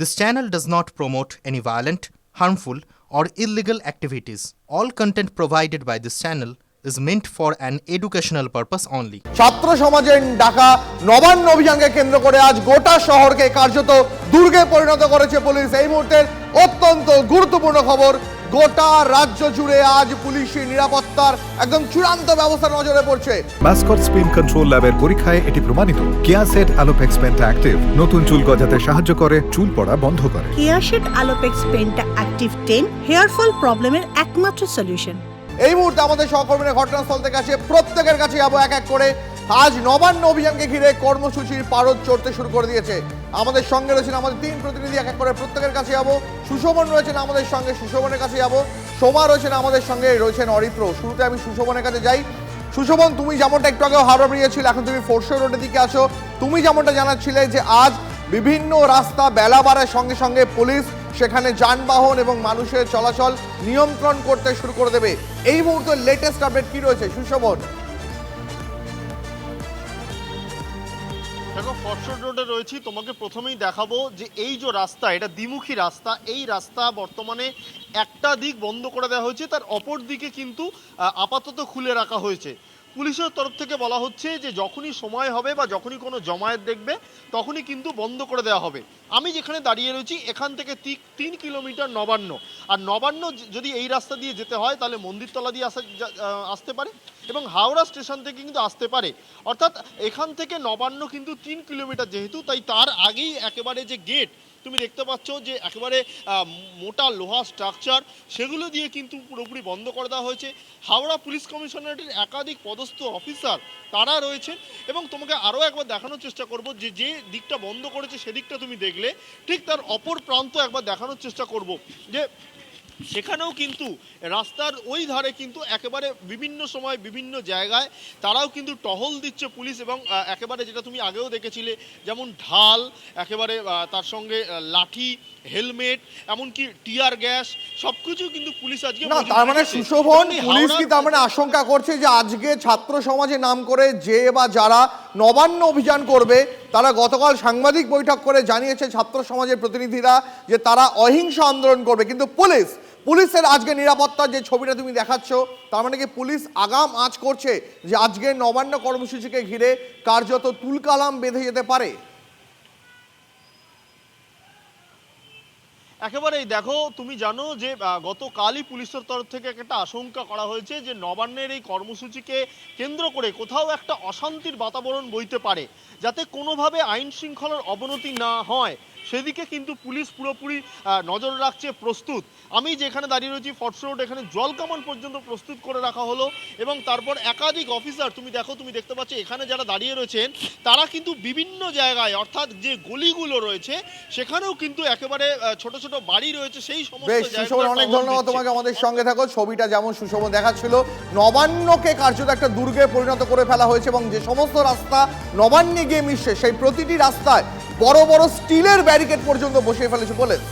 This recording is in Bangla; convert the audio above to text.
This channel does not promote any violent, harmful, or illegal activities. All content provided by this channel is meant for an educational purpose only. ছাত্র সমাজের ডাকা নবান্ন অভিযানকে কেন্দ্র করে আজ গোটা শহরকে কার্যত দুর্গে পরিণত করেছে পুলিশ এই মুহূর্তের অত্যন্ত গুরুত্বপূর্ণ খবর গোটা রাজ্য জুড়ে আজ পুলিশি নিরাপত্তার একদম চূড়ান্ত ব্যবস্থা নজরে পড়ছে। মাস্কট স্পিন কন্ট্রোল ল্যাবের পরীক্ষায় এটি প্রমাণিত। Keyaseth alopex penta active. নতুন চুল গজাতে সাহায্য করে চুল পড়া বন্ধ করে। কেয়াশেড আলোপেক্স পেনটা অ্যাক্টিভ টেন হেয়ার ফল প্রবলেমের একমাত্র সলিউশন। এই মুহূর্তে আমাদের সহকর্মীরা ঘটনাস্থল থেকে আসে। প্রত্যেকের কাছে যাব এক এক করে। আজ নবান্ন অভিযানকে ঘিরে কর্মসূচির পারদ চড়তে শুরু করে দিয়েছে। আমাদের সঙ্গে রয়েছেন আমাদের তিন প্রতিনিধি, এক এক করে প্রত্যেকের কাছে যাব। সুশোভন রয়েছেন আমাদের সঙ্গে, সুশোভনের কাছে যাব। সোমা রয়েছেন আমাদের সঙ্গে, রয়েছেন অরিপ্র। শুরুতে আমি সুশোভনের কাছে যাই। সুশোভন, তুমি যেমনটা একটু আগে হাওড়া ব্রিজে এখন তুমি ফোরশো রোডের দিকে আসো তুমি যেমনটা জানাচ্ছিলে যে আজ বিভিন্ন রাস্তা বেলা বাড়ার সঙ্গে সঙ্গে পুলিশ সেখানে যানবাহন এবং মানুষের চলাচল নিয়ন্ত্রণ করতে শুরু করে দেবে। এই মুহূর্তে লেটেস্ট আপডেট কি রয়েছে? সুশোভন। দেখো ফরশোড রোডে রয়েছি। তোমাকে প্রথমেই দেখাবো যে এই যে রাস্তা, এটা দ্বিমুখী রাস্তা, এই রাস্তা বর্তমানে একটা দিক বন্ধ করে দেওয়া হয়েছে, তার অপর দিকে কিন্তু আপাতত খুলে রাখা হয়েছে। পুলিশের তরফ থেকে বলা হচ্ছে যে যখনই সময় হবে বা যখনই কোনো জমায়েত দেখবে, তখনই কিন্তু বন্ধ করে দেওয়া হবে। আমি যেখানে দাঁড়িয়ে রয়েছি, এখান থেকে তিন কিলোমিটার নবান্ন। আর নবান্ন যদি এই রাস্তা দিয়ে যেতে হয়, তাহলে মন্দিরতলা দিয়ে আসা আসতে পারে এবং হাওড়া স্টেশন থেকে কিন্তু আসতে পারে। অর্থাৎ এখান থেকে নবান্ন কিন্তু তিন কিলোমিটার যেহেতু, তাই তার আগেই একেবারে যে গেট তুমি দেখতে পাচ্ছ যে একেবারে মোটা লোহা স্ট্রাকচার সেগুলো দিয়ে কিন্তু পুরোপুরি বন্ধ করে দেওয়া হয়েছে। হাওড়া পুলিশ কমিশনারেটের একাধিক পদস্থ অফিসার তারা রয়েছেন এবং তোমাকে আরও একবার দেখানোর চেষ্টা করব যে যে দিকটা বন্ধ করেছে সেদিকটা তুমি দেখলে, ঠিক তার অপর প্রান্ত একবার দেখানোর চেষ্টা করব যে সেখানেও কিন্তু রাস্তার ওই ধারে কিন্তু একেবারে বিভিন্ন সময় বিভিন্ন জায়গায় তারাও কিন্তু টহল দিচ্ছে পুলিশ এবং একেবারে যেটা তুমি আগেও দেখেছিলে যেমন ঢাল একেবারে তার সঙ্গে লাঠি হেলমেট এমনকি টিয়ার গ্যাস সবকিছু কিন্তু পুলিশ আজকে না তার মানে। সুশোভন পুলিশ কি তার মানে আশঙ্কা করছে যে আজকে ছাত্র সমাজে নাম করে যে বা যারা নবান্ন অভিযান করবে তারা গতকাল সাংবাদিক বৈঠক করে জানিয়েছে ছাত্র সমাজের প্রতিনিধিরা যে তারা অহিংস আন্দোলন করবে কিন্তু পুলিশ পুলিশের আজকে নিরাপত্তার যে ছবিটা তুমি দেখাচ্ছ, তার মানে কি পুলিশ আগাম আঁচ করছে যে আজকে নবান্ন কর্মসূচিকে ঘিরে কার্যত তুলকালাম বেঁধে যেতে পারে? একেবারেই দেখো, তুমি জানো যে গতকালই পুলিশের তরফ থেকে একটা আশঙ্কা করা হয়েছে যে নবান্নের এই কর্মসূচিকে কেন্দ্র করে কোথাও একটা অশান্তির বাতাবরণ বইতে পারে, যাতে কোনোভাবে আইন শৃঙ্খলার অবনতি না হয়। সেদিকে কিন্তু পুলিশ পুরোপুরি নজর রাখছে প্রস্তুত। আমি যেখানে দাঁড়িয়ে রয়েছি ফটস রোড এখানে জল কামান পর্যন্ত প্রস্তুত করে রাখা হলো এবং তারপর একাধিক অফিসার তুমি দেখো তুমি দেখতে পাচ্ছ এখানে যারা দাঁড়িয়ে রয়েছেন তারা কিন্তু বিভিন্ন জায়গায় অর্থাৎ যে গলিগুলো রয়েছে সেখানেও কিন্তু একেবারে ছোট ছোট বাড়ি রয়েছে সেই সমস্ত বেশ অনেক ধন্যবাদ তোমাকে আমাদের সঙ্গে থাকো। ছবিটা যেমন সুশোভন দেখাচ্ছিল নবান্নকে কার্যত একটা দুর্গে পরিণত করে ফেলা হয়েছে এবং যে সমস্ত রাস্তা নবান্নে গিয়ে মিশছে সেই প্রতিটি রাস্তায় বড় বড় স্টিলের ব্যারিকেড পর্যন্ত বসিয়ে ফেলেছে পুলিশ